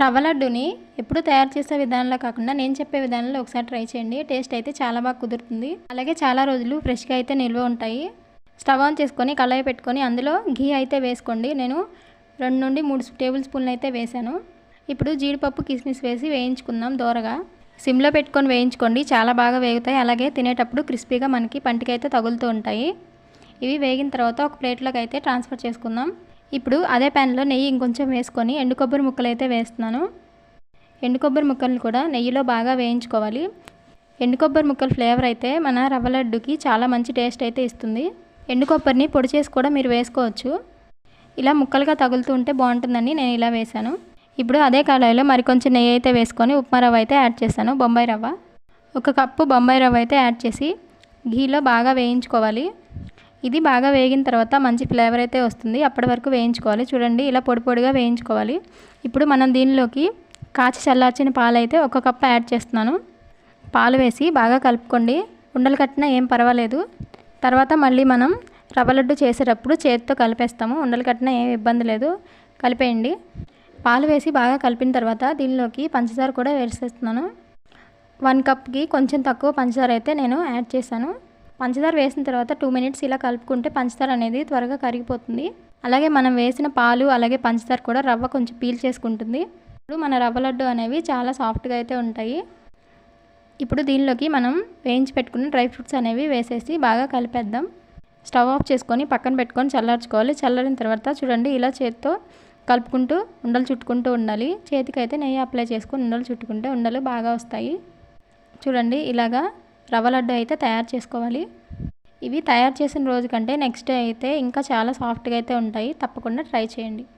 రవ్వ లడ్డుని ఎప్పుడు తయారు చేసే విధానంలో కాకుండా నేను చెప్పే విధానంలో ఒకసారి ట్రై చేయండి. టేస్ట్ అయితే చాలా బాగా కుదురుతుంది. అలాగే చాలా రోజులు ఫ్రెష్గా అయితే నిల్వ ఉంటాయి. స్టవ్ ఆన్ చేసుకొని కళాయి పెట్టుకొని అందులో ఘీ అయితే వేసుకోండి. నేను రెండు నుండి మూడు టేబుల్ స్పూన్లు అయితే వేసాను. ఇప్పుడు జీడిపప్పు కిస్మిస్ వేసి వేయించుకుందాం దోరగా. సిమ్లో పెట్టుకొని వేయించుకోండి. చాలా బాగా వేగుతాయి. అలాగే తినేటప్పుడు క్రిస్పీగా మనకి పంటికైతే తగులుతూ ఉంటాయి. ఇవి వేగిన తర్వాత ఒక ప్లేట్లోకి అయితే ట్రాన్స్ఫర్ చేసుకుందాం. ఇప్పుడు అదే ప్యాన్లో నెయ్యి ఇంకొంచెం వేసుకొని ఎండు కొబ్బరి ముక్కలు అయితే వేస్తున్నాను. ఎండు కొబ్బరి ముక్కలను కూడా నెయ్యిలో బాగా వేయించుకోవాలి. ఎండు కొబ్బరి ముక్కల ఫ్లేవర్ అయితే మన రవ్వ లడ్డుకి చాలా మంచి టేస్ట్ అయితే ఇస్తుంది. ఎండు కొబ్బరిని పొడి చేసి కూడా మీరు వేసుకోవచ్చు. ఇలా ముక్కలుగా తగులుతూ ఉంటే బాగుంటుందని నేను ఇలా వేశాను. ఇప్పుడు అదే కళాయిలో మరికొంచెం నెయ్యి అయితే వేసుకొని ఉప్మా రవ్వ అయితే యాడ్ చేశాను బొంబాయి రవ్వ. ఒక కప్పు బొంబాయి రవ్వ అయితే యాడ్ చేసి ఘీలో బాగా వేయించుకోవాలి. ఇది బాగా వేగిన తర్వాత మంచి ఫ్లేవర్ అయితే వస్తుంది. అప్పటి వరకు వేయించుకోవాలి. చూడండి ఇలా పొడి పొడిగా వేయించుకోవాలి. ఇప్పుడు మనం దీనిలోకి కాచి చల్లార్చిన పాలు అయితే ఒక కప్ యాడ్ చేస్తున్నాను. పాలు వేసి బాగా కలుపుకోండి. ఉండలు కట్టినా ఏం పర్వాలేదు. తర్వాత మళ్ళీ మనం రవ్వ లడ్డు చేసేటప్పుడు చేతితో కలిపేస్తాము. ఉండలు కట్టినా ఏం ఇబ్బంది లేదు. కలిపేయండి. పాలు వేసి బాగా కలిపిన తర్వాత దీనిలోకి పంచదార కూడా వేసేస్తున్నాను. వన్ కప్కి కొంచెం తక్కువ పంచదార అయితే నేను యాడ్ చేశాను. పంచదార వేసిన తర్వాత టూ మినిట్స్ ఇలా కలుపుకుంటే పంచదార అనేది త్వరగా కరిగిపోతుంది. అలాగే మనం వేసిన పాలు అలాగే పంచదార కూడా రవ్వ కొంచెం పీల్ చేసుకుంటుంది. ఇప్పుడు మన రవ్వ లడ్డు అనేవి చాలా సాఫ్ట్గా అయితే ఉంటాయి. ఇప్పుడు దీనిలోకి మనం వేయించి పెట్టుకున్న డ్రై ఫ్రూట్స్ అనేవి వేసేసి బాగా కలిపేద్దాం. స్టవ్ ఆఫ్ చేసుకొని పక్కన పెట్టుకొని చల్లార్చుకోవాలి. చల్లారిన తర్వాత చూడండి ఇలా చేతితో కలుపుకుంటూ ఉండలు చుట్టుకుంటూ ఉండాలి. చేతికి అయితే నెయ్యి అప్లై చేసుకొని ఉండలు చుట్టుకుంటే ఉండలు బాగా వస్తాయి. చూడండి ఇలాగా రవ్వ లడ్డు అయితే తయారు చేసుకోవాలి. ఇవి తయారు చేసిన రోజు కంటే నెక్స్ట్ డే అయితే ఇంకా చాలా సాఫ్ట్గా అయితే ఉంటాయి. తప్పకుండా ట్రై చేయండి.